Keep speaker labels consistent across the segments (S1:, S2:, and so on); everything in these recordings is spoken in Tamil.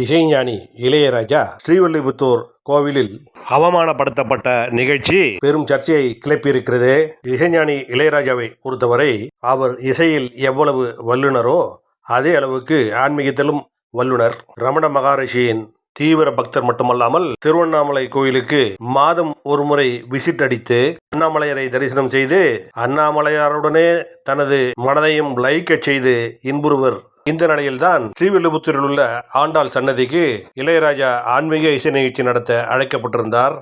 S1: இசைஞானி இளையராஜா ஸ்ரீவல்லிபுத்தூர் கோவிலில் அவமானப்படுத்தப்பட்ட நிகழ்ச்சி பெரும் சர்ச்சையை கிளப்பியிருக்கிறது. இசைஞானி இளையராஜாவை பொறுத்தவரை அவர் இசையில் எவ்வளவு வல்லுனரோ அதே அளவுக்கு ஆன்மீகத்திலும் வல்லுனர். ரமண மகாரிஷியின் தீவிர பக்தர் மட்டுமல்லாமல் திருவண்ணாமலை கோயிலுக்கு மாதம் ஒரு முறை விசிட் அடித்து அண்ணாமலையரை தரிசனம் செய்து அண்ணாமலையாருடனே தனது மனதையும் லயிக்கச் செய்து இன்புறுவர். இந்த நிலையில்தான் ஸ்ரீவில்லிபுத்தூரில் உள்ள ஆண்டாள் சன்னதிக்கு இளையராஜா ஆன்மீக இசை நிகழ்ச்சி நடத்த அழைக்கப்பட்டிருந்தார்.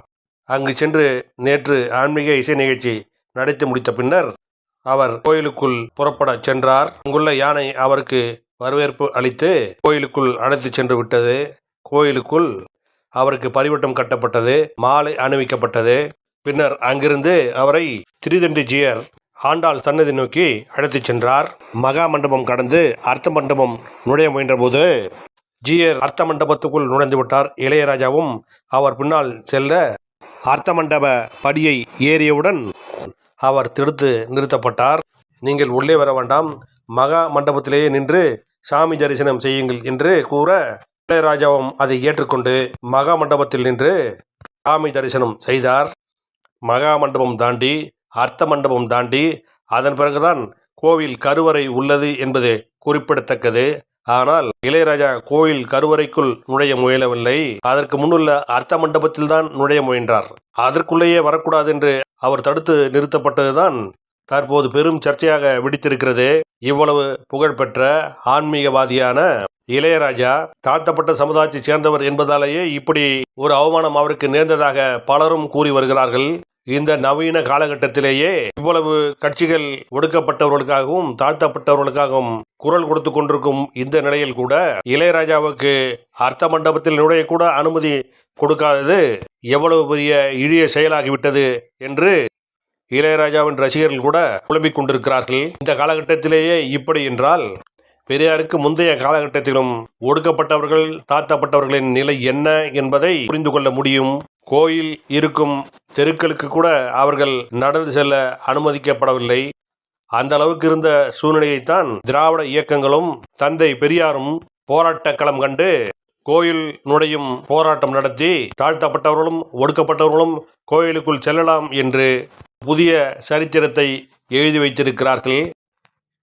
S1: அங்கு சென்று நேற்று ஆன்மீக இசை நிகழ்ச்சி நடத்தி முடித்த பின்னர் அவர் கோயிலுக்குள் புறப்படச் சென்றார். அங்குள்ள யானை அவருக்கு வரவேற்பு அளித்து கோயிலுக்குள் அழைத்து சென்று விட்டது. கோயிலுக்குள் அவருக்கு பரிவட்டம் கட்டப்பட்டது மாலை அணிவிக்கப்பட்டது. பின்னர் அங்கிருந்து அவரை திரிதண்டிஜியர் ஆண்டாள் சன்னதி நோக்கி அழைத்துச் சென்றார். மகா மண்டபம் கடந்து அர்த்த மண்டபம் நுழைய முயன்றபோது ஜியர் அர்த்த மண்டபத்துக்குள் நுழைந்து விட்டார். இளையராஜாவும் அவர் பின்னால் செல்ல அர்த்த மண்டப படியை ஏறியவுடன் அவர் தடுத்து நிறுத்தப்பட்டார். நீங்கள் உள்ளே வர வேண்டாம். மகா மண்டபத்திலேயே நின்று சாமி தரிசனம் செய்யுங்கள் என்று கூற இளையராஜாவும் அதை ஏற்றுக்கொண்டு மகா மண்டபத்தில் நின்று சாமி தரிசனம் செய்தார். மகா மண்டபம் தாண்டி அர்த்த மண்டபம் தாண்டி அதன் பிறகுதான் கோவில் கருவறை உள்ளது என்பது குறிப்பிடத்தக்கது. ஆனால் இளையராஜா கோயில் கருவறைக்குள் நுழைய முயலவில்லை. அதற்கு முன்னுள்ள அர்த்த மண்டபத்தில் தான் நுழைய முயன்றார். அதற்குள்ளேயே வரக்கூடாது என்று அவர் தடுத்து நிறுத்தப்பட்டதுதான் தற்போது பெரும் சர்ச்சையாக விடுத்திருக்கிறது. இவ்வளவு புகழ்பெற்ற ஆன்மீகவாதியான இளையராஜா தாழ்த்தப்பட்ட சமுதாயத்தைச் சேர்ந்தவர் என்பதாலேயே இப்படி ஒரு அவமானம் அவருக்கு நேர்ந்ததாக பலரும் கூறி வருகிறார்கள். இந்த நவீன காலகட்டத்திலேயே இவ்வளவு கட்சிகள் ஒடுக்கப்பட்டவர்களுக்காகவும் தாழ்த்தப்பட்டவர்களுக்காகவும் குரல் கொடுத்து கொண்டிருக்கும் இந்த நிலையில் கூட இளையராஜாவுக்கு அர்த்த மண்டபத்தில் நுழைய கூட அனுமதி கொடுக்காதது எவ்வளவு பெரிய இழிய செயலாகிவிட்டது என்று இளையராஜாவின் ரசிகர்கள் கூட புலம்பிக் கொண்டிருக்கிறார்கள். இந்த காலகட்டத்திலேயே இப்படி என்றால் பெரியாருக்கு முந்தைய காலகட்டத்திலும் ஒடுக்கப்பட்டவர்கள் தாழ்த்தப்பட்டவர்களின் நிலை என்ன என்பதை புரிந்து கொள்ள முடியும். கோயில் இருக்கும் தெருக்களுக்கு கூட அவர்கள் நடந்து செல்ல அனுமதிக்கப்படவில்லை. அந்த அளவுக்கு இருந்த சூழ்நிலையைத்தான் திராவிட இயக்கங்களும் தந்தை பெரியாரும் போராட்ட களம் கண்டு கோயில் நுழையும் போராட்டம் நடத்தி தாழ்த்தப்பட்டவர்களும் ஒடுக்கப்பட்டவர்களும் கோயிலுக்குள் செல்லலாம் என்று புதிய சரித்திரத்தை எழுதி வைத்திருக்கிறார்கள்.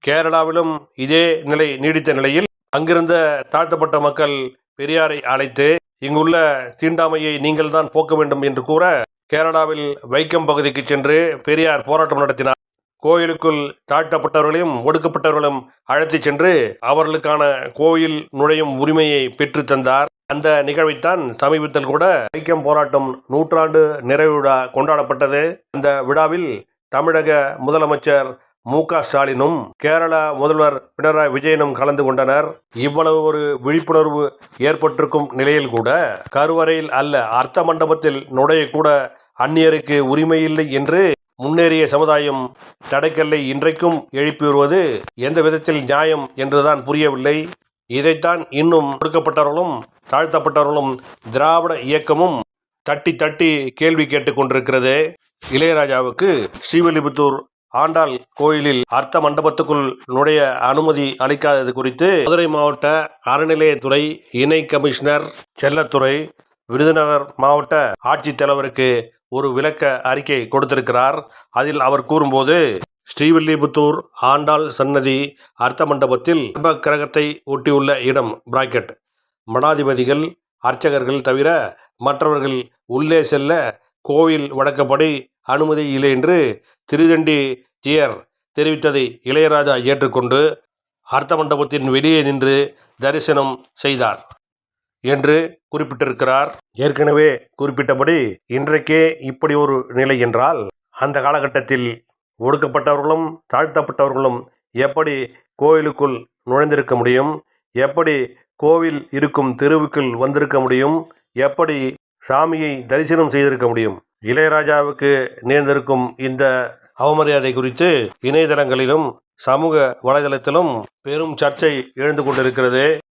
S1: கேரளாவிலும் இதே நிலை நீடித்த நிலையில் அங்கிருந்த தாழ்த்தப்பட்ட மக்கள் பெரியாரை அழைத்து இங்குள்ள தீண்டாமையை நீங்கள் தான் போக்க வேண்டும் என்று கூற கேரளாவில் வைக்கம் பகுதிக்கு சென்று பெரியார் போராட்டம் நடத்தினார். கோயிலுக்குள் தாழ்த்தப்பட்டவர்களையும் ஒடுக்கப்பட்டவர்களும் அழைத்துச் சென்று அவர்களுக்கான கோயில் நுழையும் உரிமையை பெற்று தந்தார். அந்த நிகழ்வைத்தான் சமீபத்தில் கூட வைக்கம் போராட்டம் நூற்றாண்டு நிறைவு விழா கொண்டாடப்பட்டது. அந்த விழாவில் தமிழக முதலமைச்சர் மு க ஸ்டாலினும் கேரள முதல்வர் பினராயி விஜயனும் கலந்து கொண்டனர். இவ்வளவு ஒரு விழிப்புணர்வு ஏற்பட்டிருக்கும் நிலையில் கூட கருவறையில் அல்ல அர்த்த மண்டபத்தில் நுழைய கூட அந்நியருக்கு உரிமை இல்லை என்று முன்னேறிய சமுதாயம் தடைக்கல்லை இன்றைக்கும் எழுப்பி வருவது எந்த விதத்தில் நியாயம் என்றுதான் புரியவில்லை. இதைத்தான் இன்னும் ஒடுக்கப்பட்டவர்களும் தாழ்த்தப்பட்டவர்களும் திராவிட இயக்கமும் தட்டி தட்டி கேள்வி கேட்டுக் கொண்டிருக்கிறது. இளையராஜாவுக்கு ஸ்ரீவில்லிபுத்தூர் ஆண்டாள் கோயிலில் அர்த்த மண்டபத்துக்குள் நுழைய அனுமதி அளிக்காதது குறித்து மதுரை மாவட்ட அறநிலையத்துறை இணை கமிஷனர் செல்லத்துறை விருதுநகர் மாவட்ட ஆட்சித்தலைவருக்கு ஒரு விளக்க அறிக்கை கொடுத்திருக்கிறார். அதில் அவர் கூறும்போது ஸ்ரீவில்லிபுத்தூர் ஆண்டாள் சன்னதி அர்த்த மண்டபத்தில் கிரகத்தை ஒட்டியுள்ள இடம் பிராக்கெட் மடாதிபதிகள் அர்ச்சகர்கள் தவிர மற்றவர்கள் உள்ளே செல்ல கோவில் வழக்கப்படி அனுமதி இல்லை என்று திருதண்டி ஜியர் தெரிவித்ததை இளையராஜா ஏற்றுக்கொண்டு அர்த்த மண்டபத்தின் வெளியே நின்று தரிசனம் செய்தார் என்று குறிப்பிட்டிருக்கிறார். ஏற்கனவே குறிப்பிட்டபடி இன்றைக்கே இப்படி ஒரு நிலை என்றால் அந்த காலகட்டத்தில் ஒடுக்கப்பட்டவர்களும் தாழ்த்தப்பட்டவர்களும் எப்படி கோயிலுக்குள் நுழைந்திருக்க முடியும்? எப்படி கோவில் இருக்கும் தெருவுக்குள் வந்திருக்க முடியும்? எப்படி சாமியை தரிசனம் செய்திருக்க முடியும். இளையராஜாவுக்கு நேர்ந்திருக்கும் இந்த அவமரியாதை குறித்து இணையதளங்களிலும் சமூக வலைதளத்திலும் பெரும் சர்ச்சை எழுந்து கொண்டிருக்கிறது.